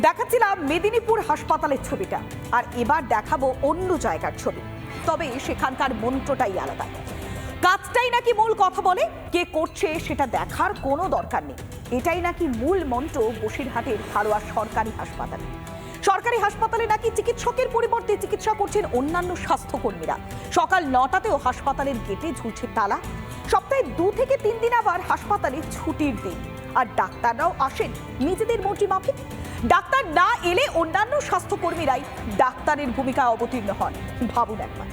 দেখাচ্ছিলাম মেদিনীপুর হাসপাতালের ছবিটা। আর এবার দেখাবো অন্য জায়গার ছবি। তবে সেখানকার মন্ত্রটাই আলাদা। কাজটাই নাকি মূল কথা বলে, কে করছে সেটা দেখার কোনো দরকার নেই। এটাই নাকি মূল মন্ত্র বসিরহাটের হারোয়া সরকারি হাসপাতালে। সরকারি হাসপাতালে নাকি চিকিৎসকের পরিবর্তে চিকিৎসা করছেন অন্যান্য স্বাস্থ্যকর্মীরা। সকাল নটাতেও হাসপাতালের গেটে ঝুলছে তালা। সপ্তাহে দু থেকে তিন দিন আবার হাসপাতালে ছুটির দিন। আর ডাক্তাররাও আসেন নিজেদের মর্জি মাফিক। ডাক্তার না এলে অন্যান্য স্বাস্থ্যকর্মীরাই ডাক্তারের ভূমিকায় অবতীর্ণ হন। ভাবুন একবার।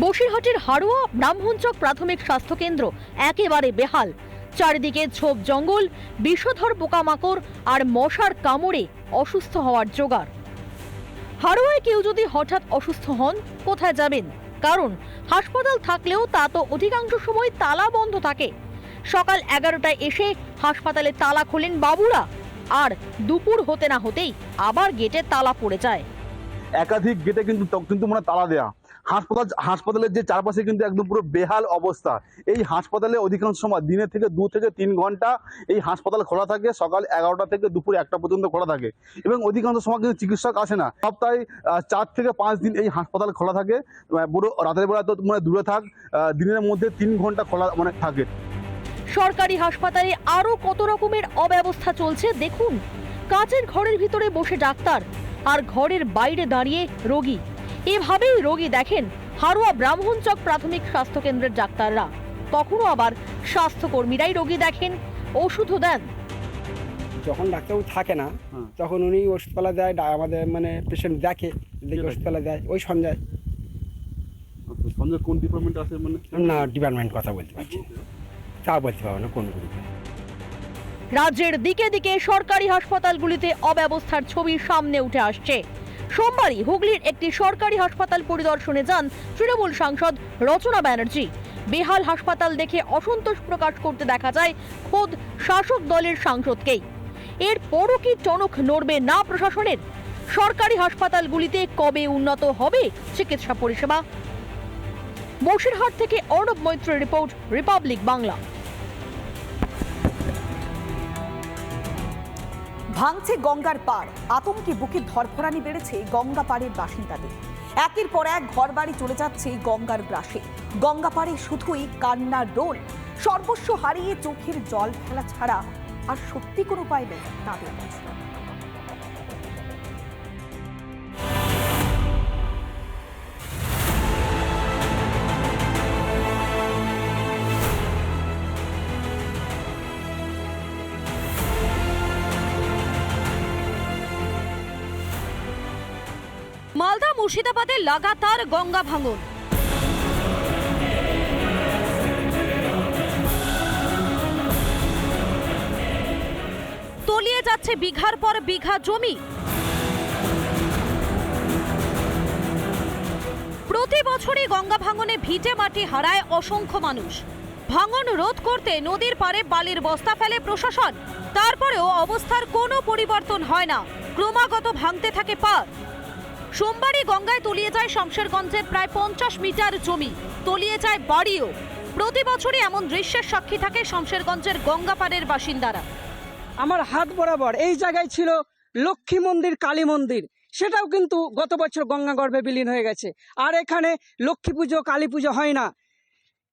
বসিরহাটের হাড়োয়া ব্রাহ্মণচক প্রাথমিক স্বাস্থ্যকেন্দ্র একেবারে বেহাল। চারিদিকে ঝোপ জঙ্গল, বিষধর পোকামাকড় আর মশার কামড়ে অসুস্থ হওয়ার জোগাড়। হাড়োয়ায় কেউ যদি হঠাৎ অসুস্থ হন, কোথায় যাবেন? কারণ হাসপাতাল থাকলেও তা তো অধিকাংশ সময় তালা বন্ধ থাকে। সকাল এগারোটায় এসে হাসপাতালে তালা খোলেন বাবুরা। আর দুপুর হতে না হতেই আবার গেটে তালা পড়ে যায়। একাধিক গেটে কিন্তু কিন্তু মানে তালা দেয়া। হাসপাতাল হাসপাতালের যে চারপাশে কিন্তু একদম পুরো বেহাল অবস্থা। এই হাসপাতালে অধিকাংশ সময় দিনে থেকে দু থেকে তিন ঘণ্টা এই হাসপাতাল খোলা থাকে, সকাল এগারোটা থেকে দুপুর একটা পর্যন্ত খোলা থাকে। এবং অধিকাংশ সময় কিন্তু চিকিৎসক আসে না। সপ্তাহে চার থেকে পাঁচ দিন এই হাসপাতাল খোলা থাকে। পুরো রাতের বেলা তো মানে দূরে থাক দিনের মধ্যে তিন ঘণ্টা খোলা মানে থাকে। সরকারি হাসপাতালে আরও কত রকমের অব্যবস্থা চলছে দেখুন। কাচের ঘরের ভিতরে বসে ডাক্তার, আর ঘরের বাইরে দাঁড়িয়ে রোগী। এভাবেই রোগী দেখেন হারুয়া ব্রাহ্মণচক প্রাথমিক স্বাস্থ্যকেন্দ্রের ডাক্তাররা। কখনো আবার স্বাস্থ্যকর্মীরাই রোগী দেখেন ওষুধও দেন। যখন ডাক্তারবাবু থাকে না হুম। তখন উনি ওষুধপালা দেয় আমাদের মানে পেশেন্ট দেখে দেখে ওষুধপালা দেয় ওই সঞ্জয় সঞ্জয় কোন ডিপার্টমেন্ট আছে মানে? না ডিপার্টমেন্ট কথা বলতে পারছি তা বলতে পারব না কোন রাজ্যের দিকে দিকে সরকারি হাসপাতালগুলিতে অব্যবস্থার ছবি সামনে উঠে আসছে। সোমবারই হুগলির একটি সরকারি হাসপাতাল পরিদর্শনে যান তৃণমূল সাংসদ রচনা ব্যানার্জি। বেহাল হাসপাতাল দেখে অসন্তোষ প্রকাশ করতে দেখা যায় খোদ শাসক দলের সাংসদকেই। এর পরও কি টনক নড়বে না প্রশাসনের? সরকারি হাসপাতালগুলিতে কবে উন্নত হবে চিকিৎসা পরিষেবা? বসিরহাট থেকে অর্ণব মৈত্রের রিপোর্ট, রিপাবলিক বাংলা। ভাঙছে গঙ্গার পাড়। আতঙ্কে বুকে ধরফরানি বেড়েছে গঙ্গা পাড়ের বাসিন্দাদের। একের পর এক ঘর বাড়ি চলে যাচ্ছে গঙ্গার গ্রাসে। গঙ্গা পাড়ে শুধুই কান্নার রোল সর্বস্ব হারিয়ে চোখের জল ফেলা ছাড়া আর সত্যি কোনো উপায় নেই তাদের কাছে। মুর্শিদাবাদে লাগাতার গঙ্গা ভাঙন। তলিয়ে যাচ্ছে বিঘার পর বিঘা জমি। প্রতি বছরই গঙ্গা ভাঙনে ভিটে মাটি হারায় অসংখ্য মানুষ। ভাঙন রোধ করতে নদীর পাড়ে বালির বস্তা ফেলে প্রশাসন। তারপরেও অবস্থার কোনো পরিবর্তন হয় না। ক্রমাগত ভাঙতে থাকে পার সোমবারই গঙ্গায় তলিয়ে যায় শমশেরগঞ্জের প্রায় পঞ্চাশ মিটার জমি। তলিয়ে যায় বাড়িও। প্রতি বছরই এমন দৃশ্যের সাক্ষী থাকে শমশেরগঞ্জের গঙ্গাপাড়ের বাসিন্দারা। আমার হাত বরাবর এই জায়গায় ছিল লক্ষ্মী মন্দির, কালী মন্দির। সেটাও কিন্তু গত বছর গঙ্গা গর্ভে বিলীন হয়ে গেছে। আর এখানে লক্ষ্মী পুজো, কালী পুজো হয় না।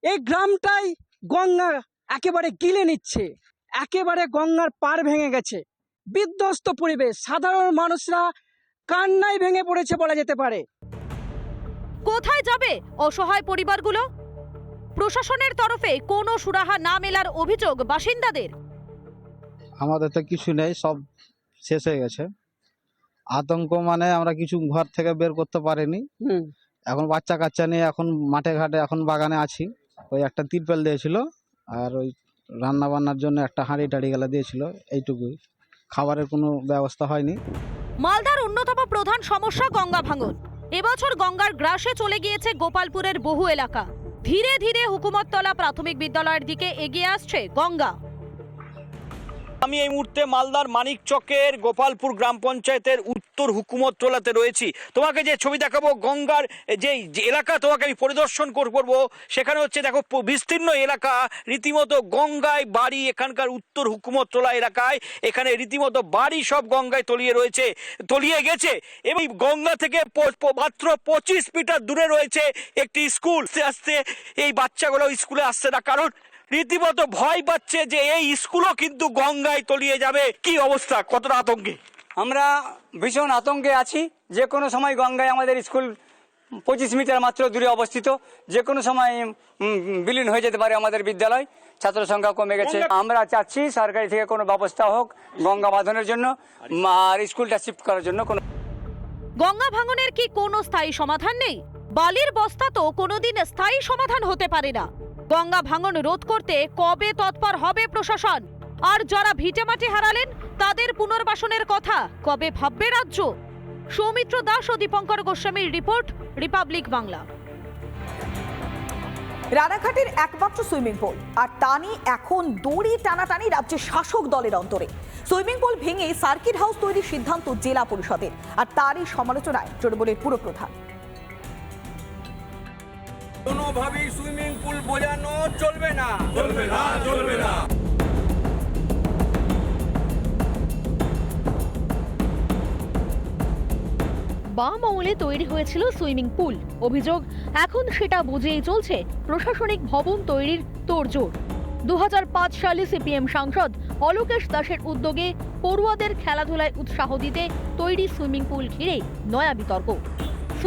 এই গ্রামটাই গঙ্গা একেবারে গিলে নিচ্ছে। একেবারে গঙ্গার পার ভেঙে গেছে। বিধ্বস্ত পরিবেশ। সাধারণ মানুষরা কান্নায় ভেঙে পড়েছে বলা যেতে পারে। কোথায় যাবে অসহায় পরিবারগুলো? প্রশাসনের তরফে কোনো সুরাহা না মেলার অভিযোগ বাসিন্দাদের? আমাদের তো কিছু নেই সব শেষ হয়ে গেছে। আতঙ্ক মানে আমরা কিছু ঘর থেকে বের করতে পারিনি। এখন বাচ্চা কাচ্চা নিয়ে এখন মাঠে ঘাটে এখন বাগানে আছি। ওই একটা তিরপেল দিয়েছিল আর ওই রান্না বান্নার জন্য একটা হাঁড়ি টাড়ি গেলা দিয়েছিল এইটুকুই। খাবারের কোনো ব্যবস্থা হয়নি। মালদার অন্যতম প্রধান সমস্যা গঙ্গা ভাঙন। এবছর গঙ্গার গ্রাসে চলে গিয়েছে গোপালপুরের বহু এলাকা। ধীরে ধীরে হুকুমততলা প্রাথমিক বিদ্যালয়ের দিকে এগিয়ে আসছে গঙ্গা। আমি এই মুহূর্তে মালদার মানিক চকের গোপালপুর গ্রাম পঞ্চায়েতের উত্তর হুকুমত টোলাতে রয়েছি। তোমাকে যে ছবি দেখাবো, গঙ্গার যে এলাকা, তোমাকে আমি পরিদর্শন কর- করব। সেখানে হচ্ছে দেখো বিস্তীর্ণ এলাকা, রীতিমতো গঙ্গায় বাড়ি, এখানকার উত্তর হুকুমত টোলা এলাকায়। এখানে রীতিমতো বাড়ি সব গঙ্গায় তলিয়ে রয়েছে, তলিয়ে গেছে। এবং গঙ্গা থেকে মাত্র পঁচিশ মিটার দূরে রয়েছে একটি স্কুল। আস্তে আস্তে এই বাচ্চাগুলো স্কুলে আসছে না। কারণ রীতিমতো ভয় পাচ্ছে যে এই স্কুলও কিন্তু গঙ্গায় তলিয়ে যাবে। কি অবস্থা? কতটা আতঙ্কে? আমরা ভীষণ আতঙ্কে আছি। যে কোনো সময় গঙ্গায় আমাদের স্কুল পঁচিশ মিটার মাত্র দূরে অবস্থিত। যে কোনো সময় বিলীন হয়ে যেতে পারে আমাদের বিদ্যালয়। ছাত্র সংখ্যা কমে গেছে। আমরা চাচ্ছি সরকারি থেকে কোনো ব্যবস্থা হোক গঙ্গা বাঁধনের জন্য আর স্কুলটা শিফট করার জন্য কোনো গঙ্গা ভাঙনের কি কোনো স্থায়ী সমাধান নেই? বালির বস্তা তো কোনোদিন স্থায়ী সমাধান হতে পারে না। গঙ্গা ভাঙন রোধ করতে কবে তৎপর হবে প্রশাসন? আর যারা ভিটেমাটি হারালেন, তাদের পুনর্বাসনের কথা কবে ভাববে রাজ্য? সৌমিত্র দাস ও দীপঙ্কর গোস্বামীর রিপোর্ট, রিপাবলিক বাংলা। রানাঘাটের একমাত্র সুইমিং পুল, আর তা নিয়ে এখন দড়ি টানাটানি রাজ্যের শাসক দলের অন্তরে। সুইমিং পুল ভেঙে সার্কিট হাউস তৈরির সিদ্ধান্ত জেলা পরিষদের, আর তারই সমালোচনায় তৃণমূলের পুরপ্রধান। কোনোভাবেই সুইমিং পুল বোঝানো চলবে না। চলবে না চলবে না। বাম আমলে তৈরি হয়েছিল সুইমিং পুল। অভিযোগ এখন সেটা বুঝেই চলছে প্রশাসনিক ভবন তৈরির তোড়জোড়। দু সালে সিপিএম সাংসদ অলোকেশ দাসের উদ্যোগে পড়ুয়াদের খেলাধুলায় উৎসাহ দিতে তৈরি সুইমিং পুল ঘিরে নয়া বিতর্ক।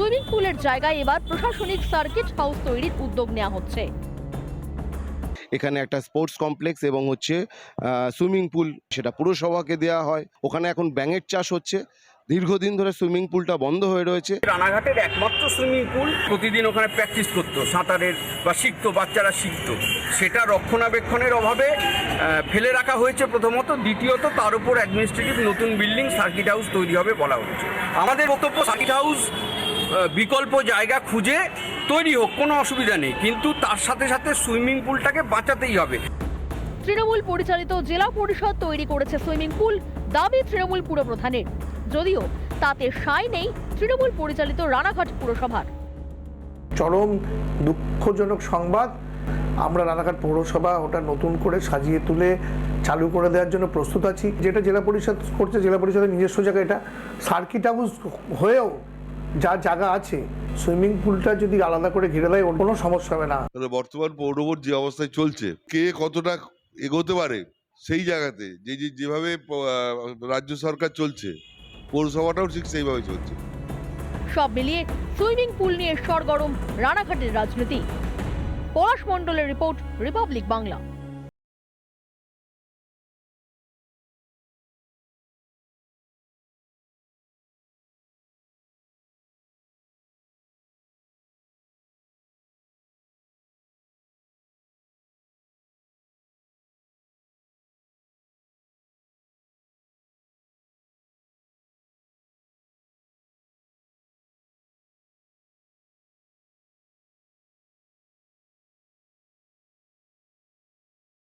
সুইমিং পুলের জায়গায় এবার প্রশাসনিক সার্কিট হাউস তৈরির উদ্যোগ নেওয়া হচ্ছে। এখানে একটা স্পোর্টস কমপ্লেক্স এবং হচ্ছে সুইমিং পুল সেটা পুরসভাকে দেওয়া হয়। ওখানে এখন ব্যাঙের চাষ হচ্ছে। দীর্ঘদিন ধরে সুইমিং পুলটা বন্ধ হয়ে রয়েছে। রানাঘাটের একমাত্র সুইমিং পুল। প্রতিদিন ওখানে প্র্যাকটিস করতো সাঁতারের বা শিখতো বাচ্চারা শিখতো। সেটা রক্ষণাবেক্ষণের অভাবে ফেলে রাখা হয়েছে প্রথমত। দ্বিতীয়ত তার উপর অ্যাডমিনিস্ট্রেটিভ নতুন বিল্ডিং সার্কিট হাউস তৈরি হবে বলা হচ্ছে আমাদের বক্তব্য সার্কিট হাউস বিকল্প জায়গা খুঁজে তৈরি হোক কোনো অসুবিধা নেই। কিন্তু তার সাথে সাথে সুইমিং পুলটাকে বাঁচাতেই হবে। তৃণমূল পরিচালিত জেলা পরিষদ তৈরি করেছে সুইমিং পুল দাবি তৃণমূল পুরপ্রধানের যদিও তাতে সায় নেই তৃণমূল পরিচালিত রানাঘাট পুরসভার। চরম দুঃখজনক সংবাদ। আমরা রানাঘাট পৌরসভা ওটা নতুন করে সাজিয়ে তুলে চালু করে দেওয়ার জন্য প্রস্তুত আছি। যেটা জেলা পরিষদ করছে জেলা পরিষদের নিজস্ব জায়গা এটা। সার্কিট হাউস হয়েও যা জায়গা আছে সুইমিং পুলটা যদি আলাদা করে ঘিরে দেয় ওর কোনো সমস্যা হবে না। তাহলে বর্তমান পৌরবোর্ড যে অবস্থায় চলছে কে কতটা এগোতে পারে সেই জায়গাতে যে যে যেভাবে রাজ্য সরকার চলছে পৌরসভাটাও ঠিক সেইভাবে চলছে। সব মিলিয়ে সুইমিং পুল নিয়ে সরগরম রানাঘাটের রাজনীতি। পলাশ মণ্ডলের রিপোর্ট রিপাবলিক বাংলা।